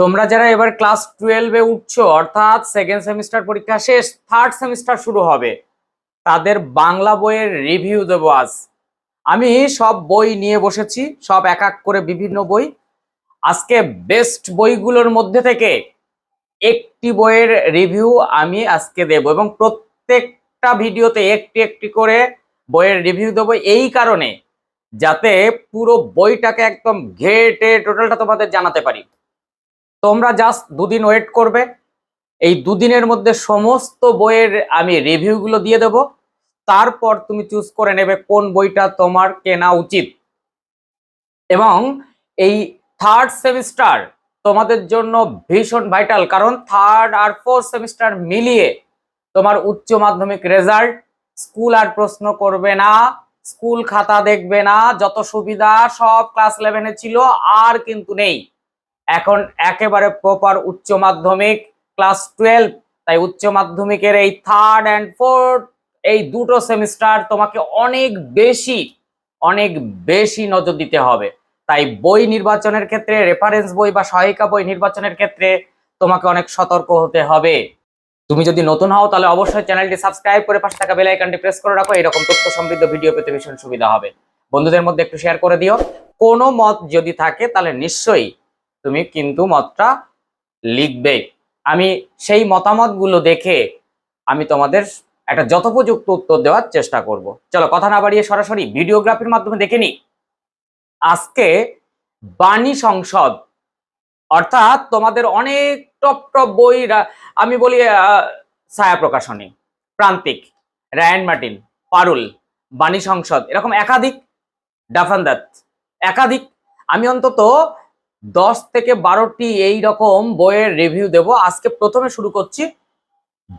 তোমরা যারা এবার ক্লাস টুয়েলভে উঠছো, অর্থাৎ সেকেন্ড সেমিস্টার পরীক্ষা শেষ থার্ড সেমিস্টার শুরু হবে, তাদের বাংলা বইয়ের রিভিউ দেবো আজ। আমি সব বই নিয়ে বসেছি, সব এক এক করে বিভিন্ন বই। আজকে বেস্ট বইগুলোর মধ্যে থেকে একটি বইয়ের রিভিউ আমি আজকে দেব এবং প্রত্যেকটা ভিডিওতে একটি একটি করে বইয়ের রিভিউ দেবো এই কারণে, যাতে পুরো বইটাকে একদম ঘেটে টোটালটা তোমাদের জানাতে পারি। তোমরা জাস্ট দুদিন ওয়েট করবে। এই দুদিনের মধ্যে সমস্ত বইয়ের আমি রিভিউগুলো দিয়ে দেব। তারপর তুমি চুজ করে নেবে কোন বইটা তোমার কেনা উচিত। এবং এই থার্ড সেমিস্টার তোমাদের জন্য ভীষণ ভাইটাল কারণ থার্ড আর ফোর্থ সেমিস্টার মিলিয়ে তোমার উচ্চ মাধ্যমিক রেজাল্ট স্কুল আর প্রশ্ন করবে না স্কুল খাতা দেখবে না, যত সুবিধা সব ক্লাস ইলেভেনে ছিল, আর কিন্তু নেই। এখন একেবারে প্রপার উচ্চ মাধ্যমিক ক্লাস টুয়েলভ তাই উচ্চ মাধ্যমিকের এই থার্ড অ্যান্ড ফোর্থ এই দুটো সেমিস্টার তোমাকে অনেক বেশি অনেক বেশি নজর দিতে হবে। তাই বই নির্বাচনের ক্ষেত্রে রেফারেন্স বই বা সহায়িকা বই নির্বাচনের ক্ষেত্রে তোমাকে অনেক সতর্ক হতে হবে। তুমি যদি নতুন হও, তাহলে অবশ্যই চ্যানেলটি সাবস্ক্রাইব করে পাশে থাকা বেল আইকনটি প্রেস করে রাখো, এরকম তথ্য সমৃদ্ধ ভিডিও পেতে ভীষণ সুবিধা হবে। বন্ধুদের মধ্যে একটু শেয়ার করে দিও। কোনো মত যদি থাকে, তাহলে নিশ্চয়ই তুমি কিন্তু মতটা লিখবে। আমি সেই মতামতগুলো দেখে আমি তোমাদের একটা যথোপযুক্ত উত্তর দেওয়ার চেষ্টা করব। চলো, কথা না বাড়িয়ে সরাসরি ভিডিওগ্রাফির মাধ্যমে দেখে নিই। আজকে বাণী সংসদ, অর্থাৎ তোমাদের অনেক টপ টপ বই আমি বলি ছায়া প্রকাশনী, প্রান্তিক, রায়ন মার্টিন, পারুল, বাণী সংসদ, এরকম একাধিক ডাফান্দাত একাধিক। আমি অন্তত দশ থেকে বারোটি এই রকম বইয়ের রিভিউ দেব। আজকে প্রথমে শুরু করছি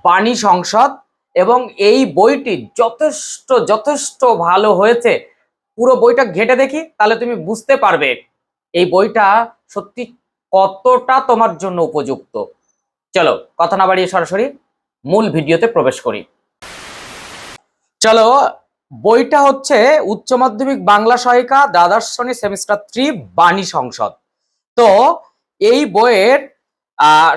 বাণী সংসদ এবং এই বইটি যথেষ্ট যথেষ্ট ভালো হয়েছে। পুরো বইটা ঘেটে দেখি, তাহলে তুমি বুঝতে পারবে এই বইটা সত্যি কতটা তোমার জন্য উপযুক্ত। চলো, কথা না বাড়িয়ে সরাসরি মূল ভিডিওতে প্রবেশ করি। চলো, বইটা হচ্ছে উচ্চ মাধ্যমিক বাংলা সহায়িকা দ্বাদশ শ্রেণি সেমিস্টার থ্রি বাণী সংসদ। তো এই বইয়ের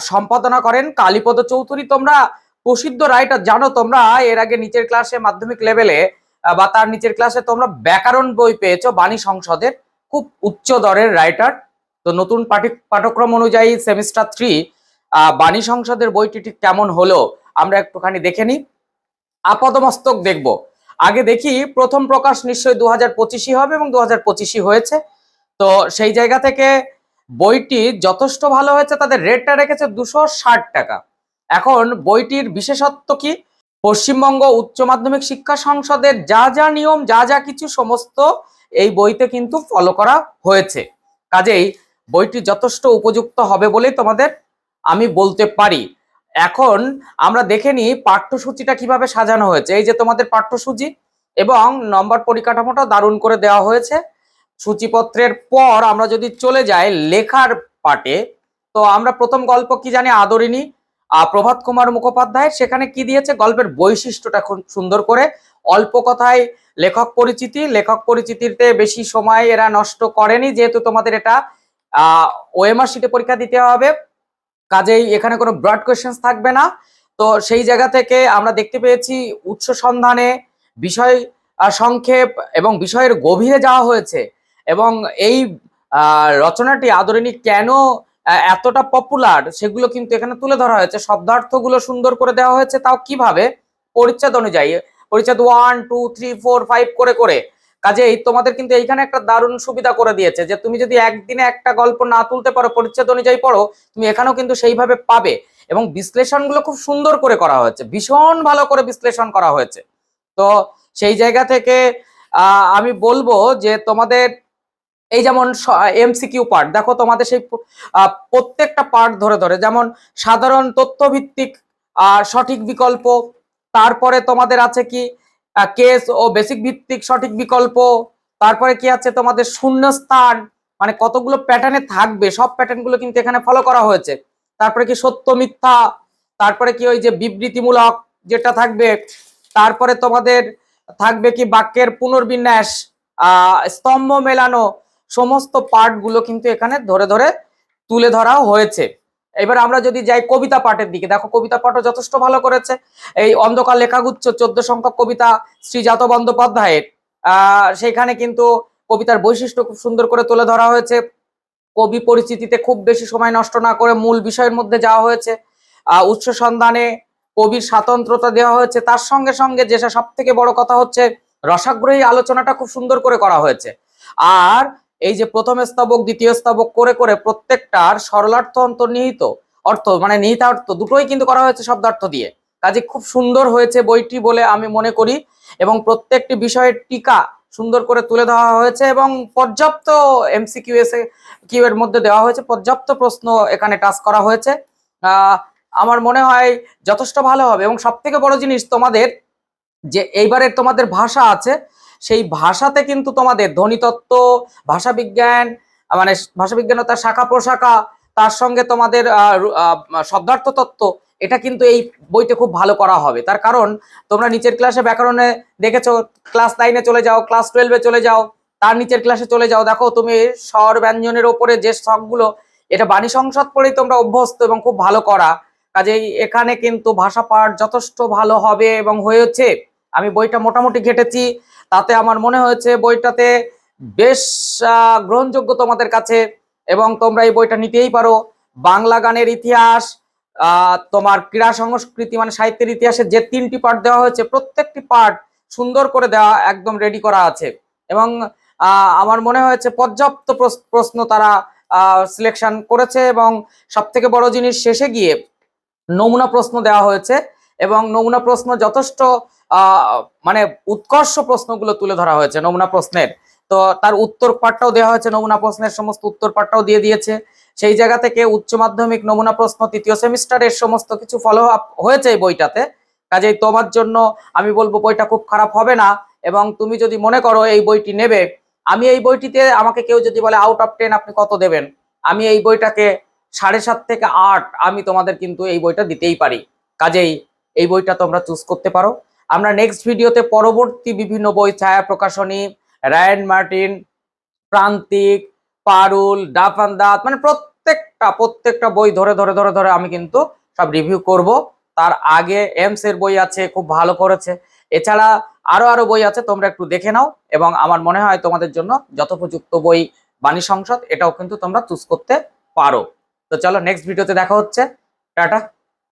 সম্পাদনা করেন কালীপদ চৌধুরী। তোমরা প্রসিদ্ধ রাইটার জানো তোমরা, এর আগে নিচের ক্লাসে মাধ্যমিক লেভেলে বা তার নিচের ক্লাসে তোমরা ব্যাকরণ বই পেয়েছ, বাণী সংসদের খুব উচ্চ দরের রাইটার তো নতুন পাঠ্য- পাঠ্যক্রম অনুযায়ী সেমিস্টার থ্রি বাণী সংসদের বইটি ঠিক কেমন হলো, আমরা একটুখানি দেখে নিই। আপাদমস্তক দেখব। আগে দেখি, প্রথম প্রকাশ নিশ্চয়ই দু হাজার হবে এবং দু হাজার হয়েছে। তো সেই জায়গা থেকে বইটি যথেষ্ট ভালো হয়েছে, তাদের রেটটা রেখেছে দুশো ষাট টাকা। এখন বইটির বিশেষত্ব কি? পশ্চিমবঙ্গ উচ্চ মাধ্যমিক শিক্ষা সংসদের যা যা নিয়ম, যা যা কিছু সমস্ত এই বইতে কিন্তু ফলো করা হয়েছে। কাজেই বইটি যথেষ্ট উপযুক্ত হবে বলেই তোমাদের আমি বলতে পারি। এখন আমরা দেখে নিই পাঠ্যসূচিটা কীভাবে সাজানো হয়েছে। এই যে তোমাদের পাঠ্যসূচি এবং নম্বর পরিকাঠামোটা দারুণ করে দেওয়া হয়েছে। সূচিপত্রের পর আমরা যদি চলে যাই লেখার পাটে তো আমরা প্রথম গল্প কি জানি আদরিনী আহ, প্রভাত কুমার মুখোপাধ্যায় সেখানে কি দিয়েছে? গল্পের বৈশিষ্ট্যটা খুব সুন্দর করে। অল্প কথায় লেখক পরিচিতি লেখক পরিচিতিতে বেশি সময় এরা নষ্ট করেনি যেহেতু তোমাদের এটা ওএমআর শিটে পরীক্ষা দিতে হবে। কাজেই এখানে কোনো ব্রড কোয়েশ্চেন্স থাকবে না। তো সেই জায়গা থেকে আমরা দেখতে পেয়েছি উৎস সন্ধানে বিষয় সংক্ষেপ এবং বিষয়ের গভীরে যাওয়া হয়েছে। এবং এই রচনাটি আদরিনী কেন এতটা পপুলার সেগুলো কিন্তু এখানে তুলে ধরা হয়েছে। শব্দার্থগুলো সুন্দর করে দেওয়া হয়েছে, তাও কীভাবে? পরিচ্ছেদ অনুযায়ী, পরিচ্ছেদ one two three four five করে করে। কাজেই তোমাদের কিন্তু এইখানে একটা দারুণ সুবিধা করে দিয়েছে যে তুমি যদি একদিনে একটা গল্প না তুলতে পারো, পরিচ্ছেদ অনুযায়ী পড়ো, তুমি এখানেও কিন্তু সেইভাবে পাবে। এবং বিশ্লেষণগুলো খুব সুন্দর করে করা হয়েছে, ভীষণ ভালো করে বিশ্লেষণ করা হয়েছে। তো সেই জায়গা থেকে আমি বলব যে তোমাদের এই যেমন এমসিকিউ পার্ট দেখো তোমাদের সেই প্রত্যেকটা পার্ট ধরে ধরে, যেমন সাধারণ তথ্যভিত্তিক সঠিক বিকল্প, তারপরে তোমাদের আছে কি কেস ও বেসিক ভিত্তিক সঠিক বিকল্প, তারপরে কি আছে তোমাদের শূন্যস্থান মানে কতগুলো প্যাটার্নে থাকবে, সব প্যাটার্নগুলো কিন্তু এখানে ফলো করা হয়েছে। তারপরে কি সত্য মিথ্যা, তারপরে কি ওই যে বিবৃতিমূলক যেটা থাকবে, তারপরে তোমাদের থাকবে কি বাক্যের পুনর্বিন্যাস স্তম্ভ মেলানো সমস্ত পার্টগুলো কিন্তু এখানে ধরে ধরে তুলে ধরাও হয়েছে। এবার আমরা যদি যাই কবিতা পাঠের দিকে, দেখো কবিতা পাঠও যথেষ্ট ভালো করেছে। এই অন্ধকার লেখাগুচ্ছ, চোদ্দ সংখ্যক কবিতা শ্রীজাত বন্দ্যোপাধ্যায়ের। সেখানে কিন্তু কবিতার বৈশিষ্ট্য খুব সুন্দর করে তুলে ধরা হয়েছে। কবি পরিচিতিতে খুব বেশি সময় নষ্ট না করে মূল বিষয়ের মধ্যে যাওয়া হয়েছে। উৎস সন্ধানে কবির স্বাতন্ত্রতা দেওয়া হয়েছে। তার সঙ্গে সঙ্গে যেটা সব থেকে বড় কথা হচ্ছে, রসাগ্রহী আলোচনাটা খুব সুন্দর করে করা হয়েছে। আর এই যে প্রথম স্তবক, দ্বিতীয় স্তবক করে করে প্রত্যেকটার সরলার্থ অন্তর্নিহিত অর্থ মানে নিহিতার্থ দুটোই কিন্তু করা হয়েছে শব্দার্থ দিয়ে। কাজে খুব সুন্দর হয়েছে বইটি বলে আমি মনে করি এবং প্রত্যেকটি বিষয়ের টিকা সুন্দর করে তুলে দেওয়া হয়েছে এবং পর্যাপ্ত এমসিকিউ এসে কিউ এর মধ্যে দেওয়া হয়েছে, পর্যাপ্ত প্রশ্ন এখানে টাচ করা হয়েছে। আমার মনে হয় যথেষ্ট ভালো হবে এবং সব থেকে বড় জিনিস তোমাদের যে এইবারের তোমাদের ভাষা আছে সেই ভাষাতে কিন্তু তোমাদের ধ্বনিতত্ত্ব, ভাষাবিজ্ঞান মানে ভাষাবিজ্ঞান তার শাখা প্রশাখা, তার সঙ্গে তোমাদের শব্দার্থ তত্ত্ব, এটা কিন্তু এই বইতে খুব ভালো করা হবে। তার কারণ তোমরা নিচের ক্লাসে ব্যাকরণে দেখেছ ক্লাস নাইনে চলে যাও ক্লাস টুয়েলভে চলে যাও, তার নিচের ক্লাসে চলে যাও। দেখো তুমি স্বর ব্যঞ্জনের ওপরে যে শখগুলো এটা বাণী সংসদ পড়েই তোমরা অভ্যস্ত এবং খুব ভালো করা। কাজেই এখানে কিন্তু ভাষা পাঠ যথেষ্ট ভালো হবে এবং হয়েছে। আমি বইটা মোটামুটি ঘেটেছি। তাতে আমার মনে হয়েছে বইটাতে বেশ গ্রহণযোগ্য তোমাদের কাছে এবং তোমরা এই বইটা নিতেই পারো। বাংলা গানের ইতিহাস তোমার ক্রীড়া সংস্কৃতি মানে সাহিত্যের ইতিহাসে যে তিনটি পার্ট দেওয়া হয়েছে, প্রত্যেকটি পার্ট সুন্দর করে দেওয়া একদম রেডি করা আছে। এবং আমার মনে হয়েছে পর্যাপ্ত প্রশ্ন তারা সিলেকশন করেছে এবং সব থেকে বড় জিনিস শেষে গিয়ে নমুনা প্রশ্ন দেওয়া হয়েছে। এবং নমুনা প্রশ্ন যথেষ্ট মানে উৎকর্ষ প্রশ্নগুলো তুলে ধরা হয়েছে নমুনা প্রশ্নের। তো তার উত্তর পাঠটাও দেওয়া হয়েছে, নমুনা প্রশ্নের সমস্ত উত্তর পাঠটাও দিয়ে দিয়েছে। সেই জায়গা থেকে উচ্চ মাধ্যমিক, নমুনা প্রশ্ন, তৃতীয় সেমিস্টারের সমস্ত কিছু ফলো আপ হয়েছে এই বইটাতে। কাজেই তোমার জন্য আমি বলব বইটা খুব খারাপ হবে না এবং তুমি যদি মনে করো এই বইটি নেবে, আমি এই বইটিতে আমাকে কেউ যদি বলে আউট অফ টেন আপনি কত দেবেন? আমি এই বইটাকে সাড়ে সাত থেকে আট আমি তোমাদের কিন্তু এই বইটা দিতেই পারি। কাজেই এই বইটা তোমরা চুজ করতে পারো। আমরা নেক্সট ভিডিওতে পরবর্তী বিভিন্ন বই, ছায়া প্রকাশনী, রায়ন মার্টিন, প্রান্তিক, পারুল ডাফান দাঁত মানে প্রত্যেকটা প্রত্যেকটা বই ধরে ধরে ধরে ধরে আমি কিন্তু সব রিভিউ করব। তার আগে এমস এর বই আছে, খুব ভালো করেছে। এছাড়া আরও আরও বই আছে, তোমরা একটু দেখে নাও এবং আমার মনে হয় তোমাদের জন্য যথোপযুক্ত বই বাণী সংসদ, এটাও কিন্তু তোমরা চুজ করতে পারো। তো চলো নেক্সট ভিডিওতে দেখা হচ্ছে। টাটা।